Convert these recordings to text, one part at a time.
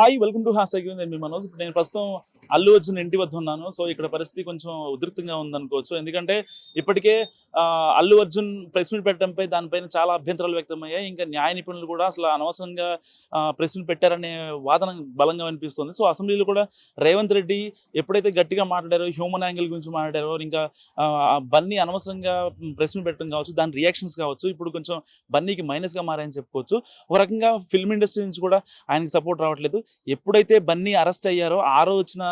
Hi welcome to hashtag నేను మీ మనోజ్. ఇప్పుడు నేను ప్రస్తుతం అల్లు అర్జున్ ఇంటి వద్ద ఉన్నాను. సో ఇక్కడ పరిస్థితి కొంచెం ఉధృతంగా ఉందనుకోవచ్చు. ఎందుకంటే ఇప్పటికే అల్లు అర్జున్ ప్రెస్ మీట్ పెట్టడంపై దానిపైన చాలా అభ్యంతరాలు వ్యక్తమయ్యాయి. ఇంకా న్యాయ నిపుణులు కూడా అసలు అనవసరంగా ప్రెస్ మీట్ పెట్టారనే వాదన బలంగా వినిపిస్తుంది. సో అసెంబ్లీలో కూడా రేవంత్ రెడ్డి ఎప్పుడైతే గట్టిగా మాట్లాడారో హ్యూమన్ యాంగిల్ గురించి మాట్లాడారో ఇంకా బన్నీ అనవసరంగా ప్రెస్ మీట్ పెట్టడం కావచ్చు దాని రియాక్షన్స్ కావచ్చు ఇప్పుడు కొంచెం బన్నీకి మైనస్గా మారాయని చెప్పుకోవచ్చు. ఒక రకంగా ఫిల్మ్ ఇండస్ట్రీ నుంచి కూడా ఆయనకి సపోర్ట్ రావట్లేదు. ఎప్పుడైతే బన్నీ అరెస్ట్ అయ్యారో ఆ రోజు వచ్చిన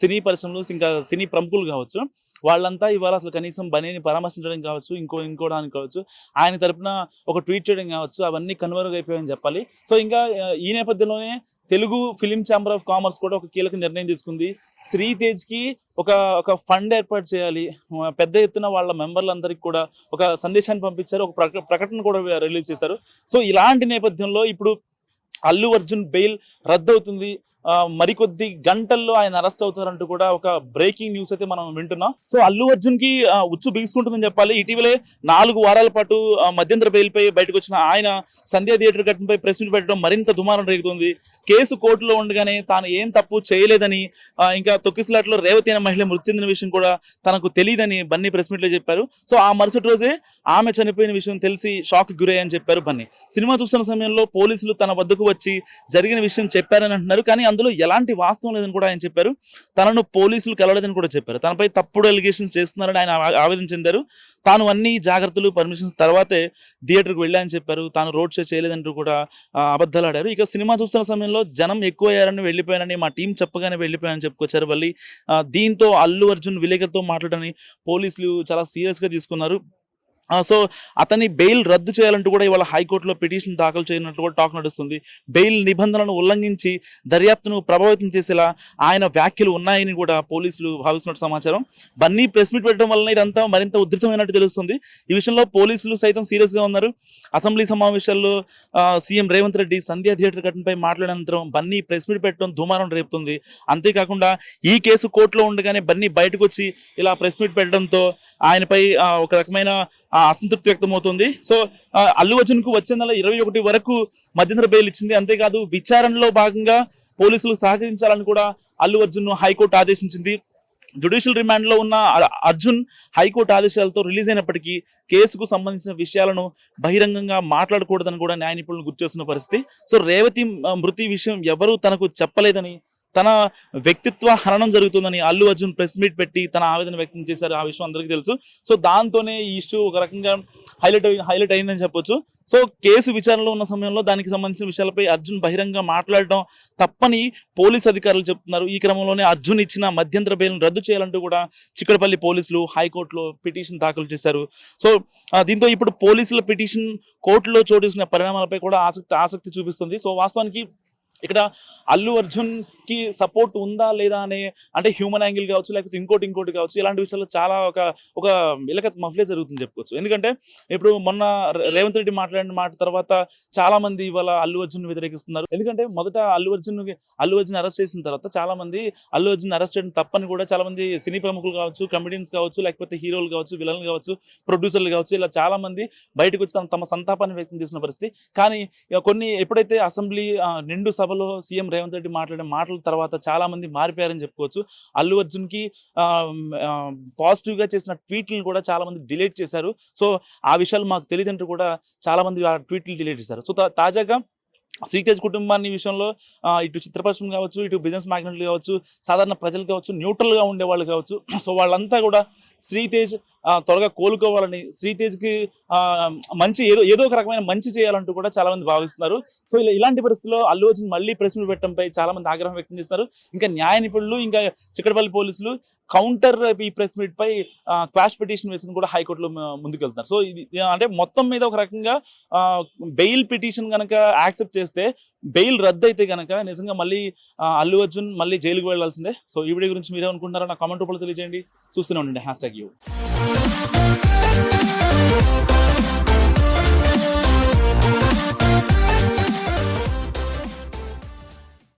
సినీ పరిశ్రమలు ఇంకా సినీ ప్రముఖులు కావచ్చు వాళ్ళంతా ఇవాళ అసలు కనీసం బనీని పరామర్శించడం కావచ్చు ఇంకో ఇంకోడానికి కావచ్చు ఆయన తరపున ఒక ట్వీట్ చేయడం కావచ్చు అవన్నీ కనుమరుగైపోయాయని చెప్పాలి. సో ఇంకా ఈ నేపథ్యంలోనే Telugu film chamber of commerce కూడా ఒక కీలక నిర్ణయం తీసుకుంది. శ్రీ తేజ్కి ఒక ఒక ఫండ్ ఏర్పాటు చేయాలి. పెద్ద ఎత్తున వాళ్ళ మెంబర్లందరికీ కూడా ఒక సందేశాన్ని పంపించారు ఒక ప్రకటన కూడా రిలీజ్ చేశారు. సో ఇలాంటి నేపథ్యంలో ఇప్పుడు అల్లు అర్జున్ బెయిల్ రద్దవుతుంది. అవుతుంది మరికొద్ది గంటల్లో ఆయన అరెస్ట్ అవుతారంటూ కూడా ఒక బ్రేకింగ్ న్యూస్ అయితే మనం వింటున్నాం. సో అల్లు అర్జున్కి ఉచ్చు బిగుసుకుంటుందని చెప్పాలి. ఇటీవలే నాలుగు వారాల పాటు మధ్యంతర బెయిల్పై బయటకు వచ్చిన ఆయన సంధ్యా థియేటర్ ఘటనపై ప్రెస్ మీట్ పెట్టడం మరింత దుమారం రేగుతుంది. కేసు కోర్టులో ఉండగానే తాను ఏం తప్పు చేయలేదని ఇంకా తొక్కిసలాట్లో రేవతి అనే మహిళ మృతి చెందిన విషయం కూడా తనకు తెలియదని బన్నీ ప్రెస్ మీట్లో చెప్పారు. సో ఆ మరుసటి రోజే ఆమె చనిపోయిన విషయం తెలిసి షాక్ గురయ్యని చెప్పారు బన్నీ. సినిమా చూస్తున్న సమయంలో పోలీసులు తన వద్దకు వచ్చి జరిగిన విషయం చెప్పారని అంటున్నారు. కానీ అందులో ఎలాంటి వాస్తవం లేదని కూడా ఆయన చెప్పారు. తనను పోలీసులు కలవలేదని కూడా చెప్పారు. తనపై తప్పుడు ఎలిగేషన్స్ చేస్తున్నారని ఆయన ఆవేదన చెందారు. తాను అన్ని జాగ్రత్తలు పర్మిషన్స్ తర్వాతే థియేటర్కి వెళ్ళాయని చెప్పారు. తాను రోడ్ షో చేయలేదంటూ కూడా ఆ, అబద్ధాలు ఆడారు. ఇక సినిమా చూస్తున్న సమయంలో జనం ఎక్కువ అయ్యారని వెళ్ళిపోయానని మా టీం చెప్పగానే వెళ్ళిపోయానని చెప్పుకొచ్చారు. మళ్ళీ దీంతో అల్లు అర్జున్ విలేకరుతో మాట్లాడని పోలీసులు చాలా సీరియస్గా తీసుకున్నారు. సో అతని బెయిల్ రద్దు చేయాలంటూ కూడా ఇవాళ హైకోర్టులో పిటిషన్ దాఖలు చేయనట్టు కూడా టాక్ నడుస్తుంది. బెయిల్ నిబంధనలను ఉల్లంఘించి దర్యాప్తును ప్రభావితం చేసేలా ఆయన వ్యాఖ్యలు ఉన్నాయని కూడా పోలీసులు భావిస్తున్నట్టు సమాచారం. బన్నీ ప్రెస్ మీట్ పెట్టడం వలన ఇదంతా మరింత ఉధృతమైనట్టు తెలుస్తుంది. ఈ విషయంలో పోలీసులు సైతం సీరియస్గా ఉన్నారు. అసెంబ్లీ సమావేశాల్లో సీఎం రేవంత్ రెడ్డి సంధ్యా థియేటర్ ఘటనపై మాట్లాడిన అనంతరం బన్నీ ప్రెస్ మీట్ పెట్టడం దుమారం రేపుతుంది. అంతేకాకుండా ఈ కేసు కోర్టులో ఉండగానే బన్నీ బయటకు వచ్చి ఇలా ప్రెస్ మీట్ పెట్టడంతో ఆయనపై ఒక రకమైన అసంతృప్తి వ్యక్తమవుతుంది. సో ఆ, అల్లు అర్జున్కు వచ్చే నెల ఇరవై ఒకటి వరకు మధ్యంతర బెయిల్ ఇచ్చింది. అంతేకాదు విచారణలో భాగంగా పోలీసులు సహకరించాలని కూడా అల్లు అర్జున్ హైకోర్టు ఆదేశించింది. జ్యుడిషియల్ రిమాండ్లో ఉన్న అర్జున్ హైకోర్టు ఆదేశాలతో రిలీజ్ అయినప్పటికీ కేసుకు సంబంధించిన విషయాలను బహిరంగంగా మాట్లాడకూడదని కూడా న్యాయ నిపుణులు గుర్తు చేస్తున్న పరిస్థితి. సో రేవతి మృతి విషయం ఎవరూ తనకు చెప్పలేదని తన వ్యక్తిత్వ హరణం జరుగుతుందని అల్లు అర్జున్ ప్రెస్ మీట్ పెట్టి తన ఆవేదన వ్యక్తం చేశారు. ఆ విషయం అందరికీ తెలుసు. సో దాంతోనే ఈ ఇష్యూ ఒక రకంగా హైలైట్ హైలైట్ అయిందని చెప్పొచ్చు. సో కేసు విచారణలో ఉన్న సమయంలో దానికి సంబంధించిన విషయాలపై అర్జున్ బహిరంగ మాట్లాడడం తప్పని పోలీస్ అధికారులు చెప్తున్నారు. ఈ క్రమంలోనే అర్జున్ ఇచ్చిన మధ్యంతర బెయిల్ను రద్దు చేయాలంటూ కూడా చిక్కడపల్లి పోలీసులు హైకోర్టులో పిటిషన్ దాఖలు చేశారు. సో దీంతో ఇప్పుడు పోలీసుల పిటిషన్ కోర్టులో చోటు పరిణామాలపై కూడా ఆసక్తి ఆసక్తి చూపిస్తుంది. సో వాస్తవానికి ఇక్కడ అల్లు అర్జున్కి సపోర్ట్ ఉందా లేదా అనే అంటే హ్యూమన్ యాంగిల్ కావచ్చు లేకపోతే ఇంకోటి ఇంకోటి కావచ్చు ఇలాంటి విషయాల్లో చాలా ఒక ఒక ఇలక మఫ్లే జరుగుతుంది చెప్పుకోవచ్చు. ఎందుకంటే ఇప్పుడు మొన్న రేవంత్ రెడ్డి మాట్లాడిన మాట తర్వాత చాలా మంది ఇవాళ అల్లు అర్జున్ వ్యతిరేకిస్తున్నారు. ఎందుకంటే మొదట అల్లు అర్జున్ అల్లు అర్జున్ అరెస్ట్ చేసిన తర్వాత చాలా మంది అల్లు అర్జున్ అరెస్ట్ చేయడం తప్పని కూడా చాలా మంది సినీ ప్రముఖులు కావచ్చు కమెడియన్స్ కావచ్చు లేకపోతే హీరోలు కావచ్చు విలన్లు కావచ్చు ప్రొడ్యూసర్లు కావచ్చు ఇలా చాలా మంది బయటకు వచ్చి తమ- తమ సంతాపాన్ని వ్యక్తం చేసిన పరిస్థితి. కానీ కొన్ని ఎప్పుడైతే అసెంబ్లీ నిండు నిండు సభలో సీఎం రేవంత్ రెడ్డి మాట్లాడిన మాటల తర్వాత చాలా మంది మారిపోయారని చెప్పుకోవచ్చు. అల్లు అర్జున్కి పాజిటివ్గా చేసిన ట్వీట్లను కూడా చాలా మంది డిలీట్ చేశారు. సో ఆ విషయాలు మాకు తెలియదంటూ కూడా చాలా మంది ఆ ట్వీట్లు డిలీట్ చేశారు. సో తాజాగా శ్రీతేజ్ కుటుంబాన్ని విషయంలో ఇటు చిత్రపరిశ్రమ కావచ్చు ఇటు బిజినెస్ మ్యాగ్నెట్లు కావచ్చు సాధారణ ప్రజలు కావచ్చు న్యూట్రల్గా ఉండేవాళ్ళు కావచ్చు. సో వాళ్ళంతా కూడా శ్రీతేజ్ త్వరగా కోలుకోవాలని శ్రీతేజ్కి మంచి ఏదో ఏదో ఒక రకమైన మంచి చేయాలంటూ కూడా చాలా మంది భావిస్తున్నారు. సో ఇలా ఇలాంటి పరిస్థితుల్లో అల్లు అర్జున్ మళ్ళీ ప్రెస్ మీట్ పెట్టడంపై చాలా మంది ఆగ్రహం వ్యక్తం చేస్తారు. ఇంకా న్యాయ నిపుణులు ఇంకా చిక్కడపల్లి పోలీసులు కౌంటర్ ఈ ప్రెస్ మీట్ పై క్వాష్ పిటిషన్ వేసింది కూడా హైకోర్టులో ముందుకెళ్తున్నారు. సో ఇది అంటే మొత్తం మీద ఒక రకంగా బెయిల్ పిటిషన్ కనుక యాక్సెప్ట్ చేస్తే బెయిల్ రద్దు అయితే కనుక నిజంగా మళ్ళీ అల్లు అర్జున్ మళ్ళీ జైలుకు వెళ్ళాల్సిందే సో ఈ వీడియో గురించి మీరేమనుకుంటారో నా కామెంట్ రూపంలో తెలియజేయండి. చూస్తూనే ఉండండి. Hash tag you